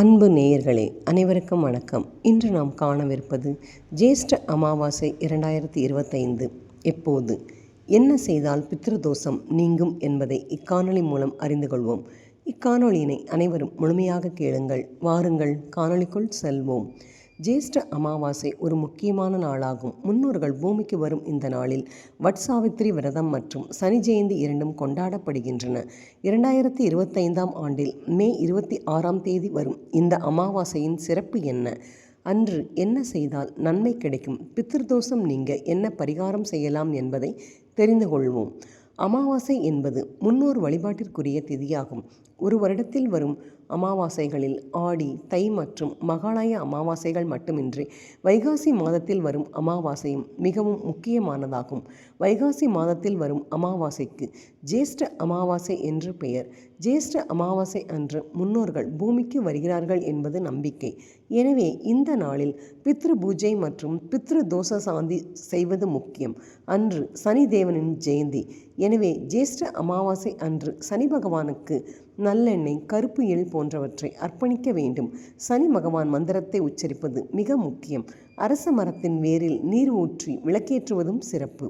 அன்பு நேயர்களே அனைவருக்கும் வணக்கம். இன்று நாம் காணவிருப்பது ஜேஷ்ட அமாவாசை இரண்டாயிரத்தி இருபத்தைந்து. எப்போது? என்ன செய்தால் பித்ருதோஷம் நீங்கும் என்பதை இக்காணொளி மூலம் அறிந்து கொள்வோம். இக்காணொளியினை அனைவரும் முழுமையாக கேளுங்கள். வாருங்கள் காணொளிக்குள் செல்வோம். ஜேஷ்ட அமாவாசை ஒரு முக்கியமான நாளாகும். முன்னோர்கள் பூமிக்கு வரும் இந்த நாளில் வட்சாவித்திரி விரதம் மற்றும் சனி ஜெயந்தி இரண்டும் கொண்டாடப்படுகின்றன. இரண்டாயிரத்தி இருபத்தைந்தாம் ஆண்டில் மே இருபத்தி ஆறாம் தேதி வரும் இந்த அமாவாசையின் சிறப்பு என்ன? அன்று என்ன செய்தால் நன்மை கிடைக்கும்? பித்திருதோஷம் நீங்க என்ன பரிகாரம் செய்யலாம் என்பதை தெரிந்து கொள்வோம். அமாவாசை என்பது முன்னோர் வழிபாட்டிற்குரிய திதியாகும். ஒரு வருடத்தில் வரும் அமாவாசைகளில் ஆடி தை மற்றும் மகாலய அமாவாசைகள் மட்டுமின்றி வைகாசி மாதத்தில் வரும் அமாவாசையும் மிகவும் முக்கியமானதாகும். வைகாசி மாதத்தில் வரும் அமாவாசைக்கு ஜேஷ்ட அமாவாசை என்று பெயர். ஜேஷ்ட அமாவாசை அன்று முன்னோர்கள் பூமிக்கு வருகிறார்கள் என்பது நம்பிக்கை. எனவே இந்த நாளில் பித்ரு பூஜை மற்றும் பித்ரு தோஷ சாந்தி செய்வது முக்கியம். அன்று சனி தேவனின் ஜெயந்தி. எனவே ஜேஷ்ட அமாவாசை அன்று சனி பகவானுக்கு நல்லெண்ணெய் கருப்பு எள் போன்றவற்றை அர்ப்பணிக்க வேண்டும். சனி பகவான் மந்திரத்தை உச்சரிப்பது மிக முக்கியம். அரச மரத்தின் வேரில் நீர் ஊற்றி விளக்கேற்றுவதும் சிறப்பு.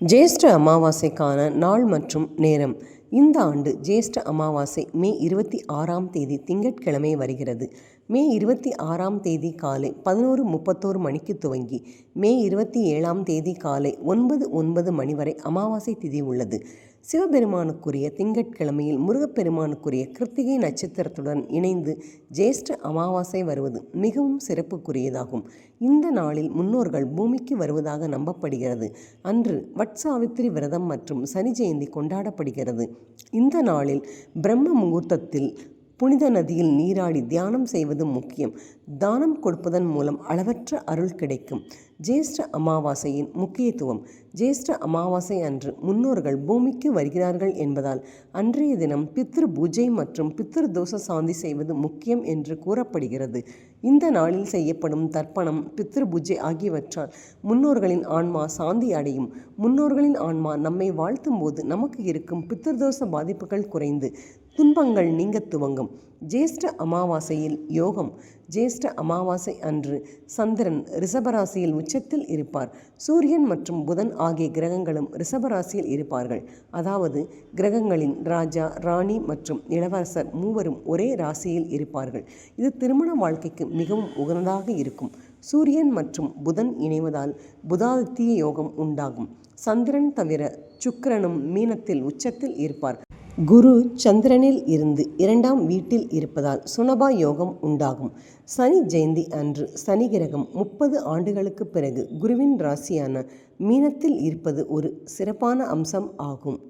ஜேஷ்ட அமாவாசைக்கான நாள் மற்றும் நேரம். இந்த ஆண்டு ஜேஷ்ட அமாவாசை மே இருபத்தி ஆறாம் தேதி திங்கட்கிழமை வருகிறது. மே இருபத்தி ஆறாம் தேதி காலை பதினோரு முப்பத்தோரு மணிக்கு துவங்கி மே இருபத்தி ஏழாம் தேதி காலை ஒன்பது ஒன்பது மணி வரை அமாவாசை திதி உள்ளது. சிவபெருமானுக்குரிய திங்கட்கிழமையில் முருகப்பெருமானுக்குரிய கிருத்திகை நட்சத்திரத்துடன் இணைந்து ஜேஷ்ட அமாவாசை வருவது மிகவும் சிறப்புக்குரியதாகும். இந்த நாளில் முன்னோர்கள் பூமிக்கு வருவதாக நம்பப்படுகிறது. அன்று வட்சாவித்திரி விரதம் மற்றும் சனி ஜெயந்தி கொண்டாடப்படுகிறது. இந்த நாளில் பிரம்ம முகூர்த்தத்தில் புனித நதியில் நீராடி தியானம் செய்வது முக்கியம். தானம் கொடுப்பதன் மூலம் அளவற்ற அருள் கிடைக்கும். ஜேஷ்ட அமாவாசையின் முக்கியத்துவம். ஜேஷ்ட அமாவாசை அன்று முன்னோர்கள் பூமிக்கு வருகிறார்கள் என்பதால் அன்றைய தினம் பித்ரு பூஜை மற்றும் பித்ரு தோஷ சாந்தி செய்வது முக்கியம் என்று கூறப்படுகிறது. இந்த நாளில் செய்யப்படும் தர்ப்பணம் பித்ரு பூஜை ஆகியவற்றால் முன்னோர்களின் ஆன்மா சாந்தி அடையும். முன்னோர்களின் ஆன்மா நம்மை வாழ்த்தும் போது நமக்கு இருக்கும் பித்ருதோஷ பாதிப்புகள் குறைந்து துன்பங்கள் நீங்க துவங்கும். ஜேஷ்ட அமாவாசையில் யோகம். ஜேஷ்ட அமாவாசை அன்று சந்திரன் ரிஷபராசியில் உச்சத்தில் இருப்பார். சூரியன் மற்றும் புதன் ஆகிய கிரகங்களும் ரிஷபராசியில் இருப்பார்கள். அதாவது கிரகங்களின் ராஜா ராணி மற்றும் இளவரசர் மூவரும் ஒரே ராசியில் இருப்பார்கள். இது திருமண வாழ்க்கைக்கு மிகவும் உகந்ததாக இருக்கும். சூரியன் மற்றும் புதன் இணைவதால் புதாதித்திய யோகம் உண்டாகும். சந்திரன் தவிர சுக்கிரனும் மீனத்தில் உச்சத்தில் இருப்பார். குரு சந்திரனில் இருந்து இரண்டாம் வீட்டில் இருப்பதால் சுனபா யோகம் உண்டாகும். சனி ஜெயந்தி அன்று சனி கிரகம் முப்பது ஆண்டுகளுக்கு பிறகு குருவின் ராசியான மீனத்தில் இருப்பது ஒரு சிறப்பான அம்சம் ஆகும்.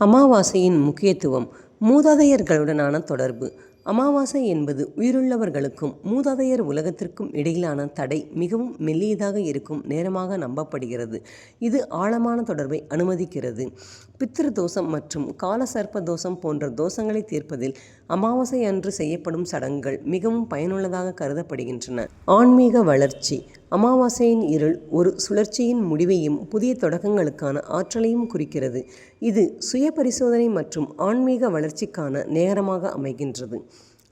அமாவாசையின் முக்கியத்துவம் மூதாதையர்களுடனான தொடர்பு. அமாவாசை என்பது உயிருள்ளவர்களுக்கும் மூதாதையர் உலகத்திற்கும் இடையிலான தடை மிகவும் மெல்லியதாக இருக்கும் நேரமாக நம்பப்படுகிறது. இது ஆழமான தொடர்பை அனுமதிக்கிறது. பித்திரு தோஷம் மற்றும் காலசர்ப்ப தோஷம் போன்ற தோஷங்களை தீர்ப்பதில் அமாவாசை அன்று செய்யப்படும் சடங்குகள் மிகவும் பயனுள்ளதாக கருதப்படுகின்றன. ஆன்மீக வளர்ச்சி அமாவாசையின் இருள் ஒரு சுழற்சியின் முடிவையும் புதிய தொடக்கங்களுக்கான ஆற்றலையும் குறிக்கிறது. இது சுய பரிசோதனை மற்றும் ஆன்மீக வளர்ச்சிக்கான நேரமாக அமைகின்றது.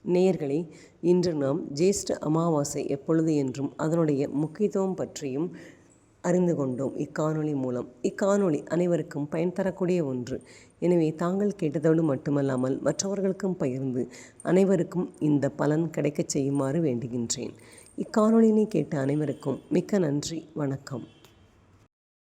நேயர்களே இன்று நாம் ஜேஷ்ட அமாவாசை எப்பொழுது என்றும் அதனுடைய முக்கியத்துவம் பற்றியும் அறிந்து கொண்டோம். இக்காணொளி மூலம். இக்காணொளி அனைவருக்கும் பயன் தரக்கூடிய ஒன்று. எனவே தாங்கள் கேட்டதோடு மட்டுமல்லாமல் மற்றவர்களுக்கும் பகிர்ந்து அனைவருக்கும் இந்த பலன் கிடைக்கச் செய்யுமாறு வேண்டுகின்றேன். இக்காணொளியினை கேட்ட அனைவருக்கும் மிக்க நன்றி. வணக்கம்.